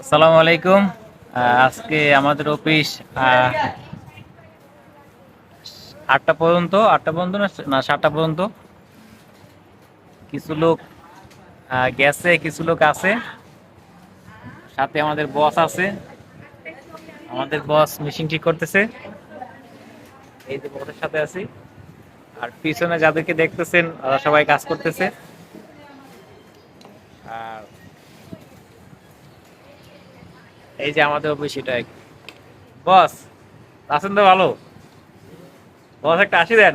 আসসালামু আলাইকুম। আজকে আমাদের অফিস আটটা পর্যন্ত আটটা পর্যন্ত না সাতটা পর্যন্ত। কিছু লোক গেছে, কিছু লোক আছে। সাথে আমাদের বস আছে। আমাদের বস মেশিন ঠিক করতেছে। এই যে বসের সাথে আছি। আর পিছনে যাদেরকে দেখতেছেন সবাই কাজ করতেছে। এই যে আমাদের অফিস এটা বস, আছেন তো ভালো? বস, একটা আশি দেন।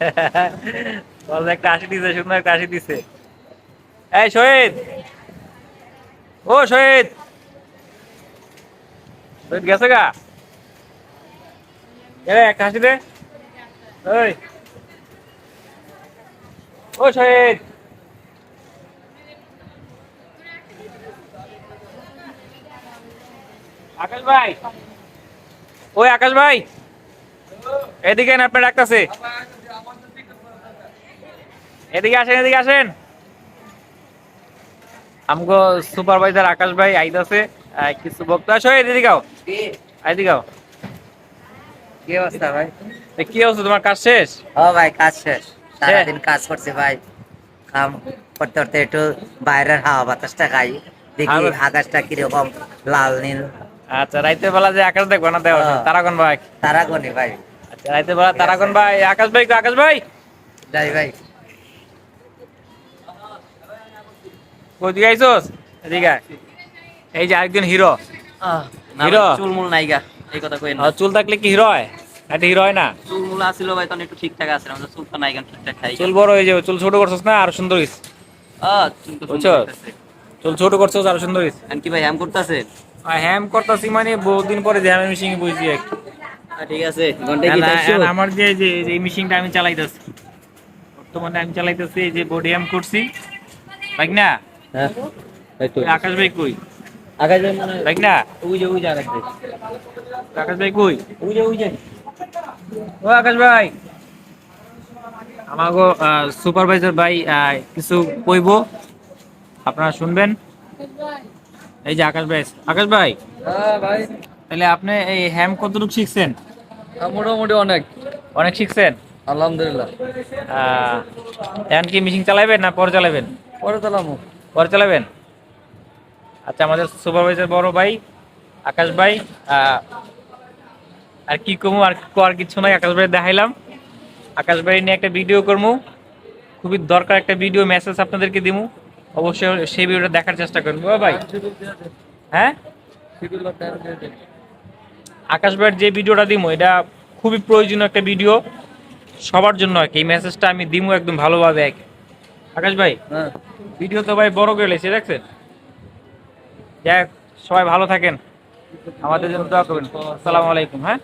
বস, একটা আশি দিছে, সুন্দর একটা আশি দিছে। এই, শহীদ! ও, শহীদ! শহীদ গেছে গা? একটা হাসি দে। ওই ও, শহীদ! আকাশ ভাই। ওই আকাশ ভাই। এদিকে আপনার ডাকতেছে। এদিকে আসেন এদিকে আসেন। আমগো সুপারভাইজার আকাশ ভাই কিছু বক্তা আসো এদিকে আও। এদিকে আও। কি অবস্থা ভাই? কি অবস্থা তোমার কাজ শেষ? ও ভাই কাজ শেষ। সারাদিন কাজ করছি ভাই। কাম করতে করতে একটু বাইরের হাওয়া বাতাসটা খাই। দেখি আকাশটা কীরকম লাল নীল। আচ্ছা রাইতে বেলা যে আকাশ দেখব না দেওয়া হ্যাঁ। তারাগন ভাই। তারাগনি ভাই। আচ্ছা রাইতে বেলা তারাগন ভাই আকাশ ভাই আকাশ ভাই? যাই ভাই। কই দিকে আইছস এদিকে। এই যে আরেকজন হিরো। হিরো? চুলমুল নাইগা এই কথা কই না। চুল থাকলে কি হিরো হয়? একটা হিরো হয় না? চুলমুল আসিল ভাই তখন একটু ঠিকঠাক আছে আমাদের চুল তো নাইগা ঠিকঠাক খাই চুল বড় হয়ে যাবে চুল ছোট করছস না আর সুন্দর হইছে আ চুল তো বুঝছ? চুল ছোট করছস আর সুন্দর হইছে। এন কি ভাই হ্যাম করতেছে? আর হ্যাম করতাছি মানে বহুদিন পরে যে হ্যামের মেশিন বুঝছি একটু ঠিক আছে ঘণ্টা কি আর- দেখছ আমার যে যে এই মেশিনটা আমি চালাইতেছি বর্তমানে আমি চালাইতেছি এই যে বডি হ্যাম করছি। না? হ্যাঁ আকাশ ভাই কই? আগে যে মানে না? ওই যে ওই যে আগে আকাশ ভাই কই? ওই যে ওই যে। ও আকাশ ভাই। আমাগো সুপারভাইজার ভাই কিছু কইব? আপনারা শুনবেন? এই যে আকাশ ভাই আকাশ ভাই? হ্যাঁ ভাই। তাহলে আপনি এই হ্যাম কতটুকু শিখছেন? মোটামুটি অনেক। অনেক শিখছেন? আলহামদুলিল্লাহ। এখন কি মেশিন চালাবেন না পরে চালাবেন পরে চালামু। পরে চালাবেন আচ্ছা আমাদের সুপারভাইজার বড় ভাই আকাশ ভাই আর কি কমু আর আর কিছু নাই আকাশ ভাই দেখাইলাম। আকাশ ভাই নিয়ে একটা ভিডিও করব খুবই দরকার একটা ভিডিও মেসেজ আপনাদেরকে দিমু। অবশ্যই সেই ভিডিওটা দেখার চেষ্টা করব ও ভাই। হ্যাঁ? আকাশ ভাইয়ের যে ভিডিওটা দিমু এটা খুবই প্রয়োজনীয় একটা ভিডিও। সবার জন্য আর কি এই মেসেজটা আমি দিমু একদম ভালোভাবে এক আকাশ ভাই হ্যাঁ। ভিডিও তো ভাই বড় করে লেছে দেখছেন? যাক সবাই ভালো থাকেন। আমাদের জন্য দোয়া করবেন। আসসালামু আলাইকুম হ্যাঁ?